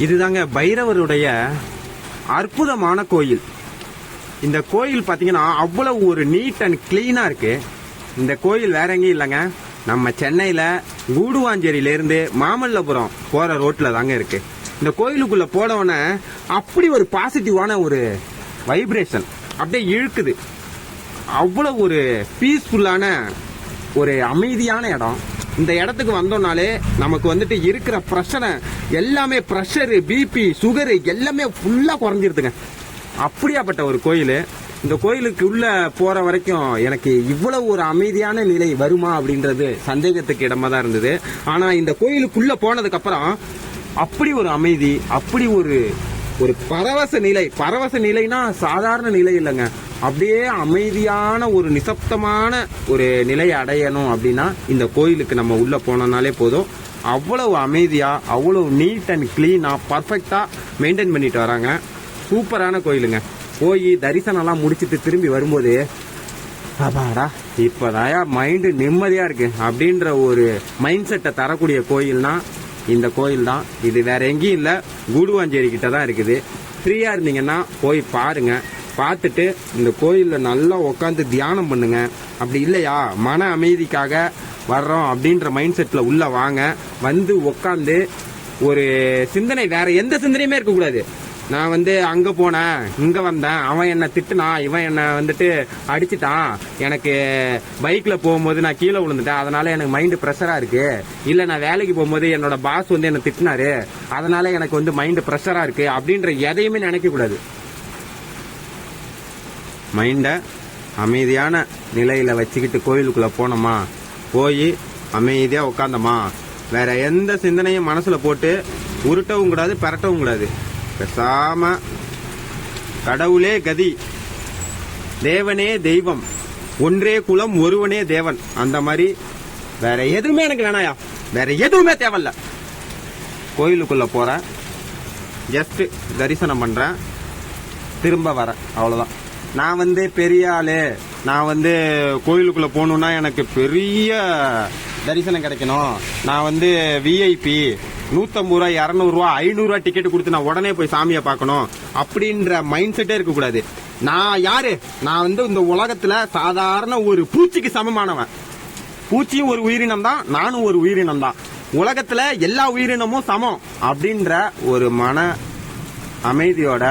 இதுதாங்க பைரவருடைய அற்புதமான கோயில். இந்த கோயில் பார்த்தீங்கன்னா அவ்வளவு ஒரு நீட் அண்ட் கிளீனாக இருக்கு. இந்த கோயில் வேற எங்கேயும் இல்லைங்க. நம்ம சென்னையில் கூடுவாஞ்சேரியிலேருந்து மாமல்லபுரம் போகிற ரோட்டில் தாங்க இருக்கு. இந்த கோயிலுக்குள்ளே போனவொடனே அப்படி ஒரு பாசிட்டிவான ஒரு வைப்ரேஷன் அப்படியே இழுக்குது. அவ்வளோ ஒரு பீஸ்ஃபுல்லான ஒரு அமைதியான இடம். இந்த இடத்துக்கு வந்தோம்னாலே நமக்கு வந்துட்டு இருக்கிற பிரச்சனை எல்லாமே ப்ரெஷரு பிபி சுகரு எல்லாமே ஃபுல்லாக குறைஞ்சிருதுங்க. அப்படியாப்பட்ட ஒரு கோயில். இந்த கோயிலுக்கு உள்ள போற வரைக்கும் எனக்கு இவ்வளவு ஒரு அமைதியான நிலை வருமா அப்படின்றது சந்தேகத்துக்கு இடமா தான் இருந்தது. ஆனா இந்த கோயிலுக்குள்ள போனதுக்கு அப்புறம் அப்படி ஒரு அமைதி அப்படி ஒரு ஒரு பரவச நிலை பரவச நிலைனா சாதாரண நிலை இல்லைங்க. அப்படியே அமைதியான ஒரு நிசப்தமான ஒரு நிலையை அடையணும் அப்படின்னா இந்த கோயிலுக்கு நம்ம உள்ள போனோம்னாலே போதும். அவ்வளவு அமைதியா அவ்வளவு நீட் அண்ட் கிளீனா பர்ஃபெக்டா மெயின்டைன் பண்ணிட்டு வராங்க. சூப்பரான கோயிலுங்க. போய் தரிசனம்லாம் முடிச்சுட்டு திரும்பி வரும்போது அப்பாடா இப்போதாயா மைண்டு நிம்மதியாக இருக்கு. அப்படின்ற ஒரு மைண்ட் செட்டை தரக்கூடிய கோயில்னா இந்த கோயில் தான். இது வேற எங்கேயும் இல்லை. கூடுவாஞ்சேரி கிட்ட தான் இருக்குது. ஃப்ரீயாக இருந்தீங்கன்னா போய் பாருங்கள் பார்த்துட்டு இந்த கோயிலில் நல்லா உட்காந்து தியானம் பண்ணுங்க. அப்படி இல்லையா? மன அமைதிக்காக வர்றோம் அப்படின்ற மைண்ட் செட்டில் உள்ளே வாங்க. வந்து உட்காந்து ஒரு சிந்தனை வேற எந்த சிந்தனையுமே இருக்கக்கூடாது. நான் வந்து அங்கே போனேன் இங்கே வந்தேன் அவன் என்னை திட்டுனான் இவன் என்னை வந்துட்டு அடிச்சிட்டான். எனக்கு பைக்கில் போகும்போது நான் கீழே விழுந்துட்டேன். அதனால எனக்கு மைண்ட் ப்ரெஷராக இருக்கு. இல்லை நான் வேலைக்கு போகும்போது என்னோட பாஸ் வந்து என்ன திட்டினாரு. அதனால எனக்கு வந்து மைண்ட் ப்ரெஷராக இருக்கு. அப்படின்ற எதையுமே நினைக்கக்கூடாது. மைண்டை அமைதியான நிலையில் வச்சுக்கிட்டு கோயிலுக்குள்ளே போனோமா? போய் அமைதியாக உட்காந்தோமா வேற எந்த சிந்தனையும் மனசில் போட்டு உருட்டவும் கூடாது பரட்டவும் கூடாது. பேசாம கடவுளே கதி தேவனே தெய்வம் ஒன்றே குலம் ஒருவனே தேவன். அந்த மாதிரி வேற எதுவுமே எனக்கு வேணாயா? வேற எதுவுமே தேவையில்ல. கோயிலுக்குள்ள போறேன். ஜஸ்ட் தரிசனம் பண்றேன். திரும்ப வரேன். அவ்வளோதான் நான் வந்து பெரிய ஆளு. நான் வந்து கோயிலுக்குள்ள போகணும்னா எனக்கு பெரிய தரிசனம் கிடைக்கணும். நான் வந்து விஐபி நூத்தம்பது ரூபா இரநூறுவா ஐநூறுரூவா டிக்கெட் கொடுத்து நான் உடனே போய் சாமியை பார்க்கணும். அப்படின்ற மைண்ட் செட்டே இருக்கக்கூடாது. நான் யாரு? நான் வந்து இந்த உலகத்துல சாதாரண ஒரு பூச்சிக்கு சமமானவன். பூச்சியும் ஒரு உயிரினம் தான் நானும் ஒரு உயிரினம் தான். உலகத்துல எல்லா உயிரினமும் சமம் அப்படின்ற ஒரு மன அமைதியோட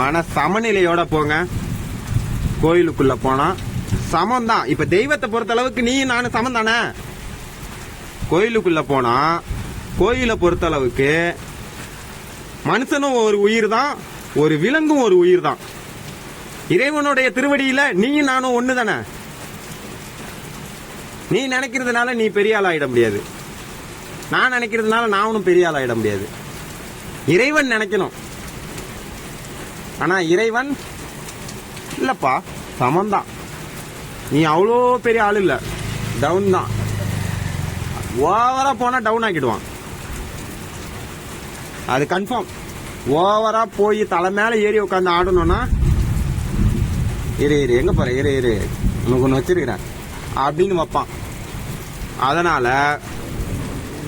மன சமநிலையோட போங்க. கோயிலுக்குள்ள போனா சமம் தான் இப்ப தெய்வத்தை பொறுத்த அளவுக்கு நீ நானும் சமம் தானே கோயிலுக்குள்ள போனா கோயிலை பொறுத்த அளவுக்கு மனுஷனும் ஒரு உயிர் தான் ஒரு விலங்கும் ஒரு உயிர் தான் இறைவனுடைய திருவடியில நீயும் நானும் ஒண்ணு தானே நீ நினைக்கிறதுனால நீ பெரிய ஆள் ஆயிட முடியாது. நான் நினைக்கிறதுனால நானும் பெரிய ஆள் ஆயிட முடியாது. இறைவன் நினைக்கணும். ஆனா இறைவன் இல்லப்பா சமந்தான். நீ அவ்வளோ பெரிய ஆள் இல்லை. டவுன் தான். ஓவராக போனால் டவுன் ஆக்கிடுவான். அது கன்ஃபார்ம் ஓவராக போய் தலை மேலே ஏறி உட்காந்து ஆடணும்னா இரு இரு எங்கே போகிற இரு இரு. உனக்கு ஒன்று வச்சிருக்கிறேன். அப்படின்னு வைப்பான். அதனால்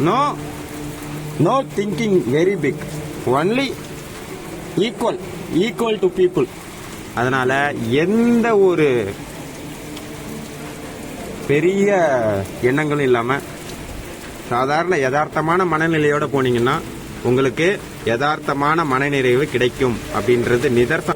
no no thinking very big only equal equal to people அதனால் எந்த ஒரு பெரிய எண்ணங்களும் இல்லாமல் சாதாரண யதார்த்தமான மனநிலையோடு போனீங்கன்னா உங்களுக்கு யதார்த்தமான மனநிறைவு கிடைக்கும் அப்படின்றது நிதர்சனம்.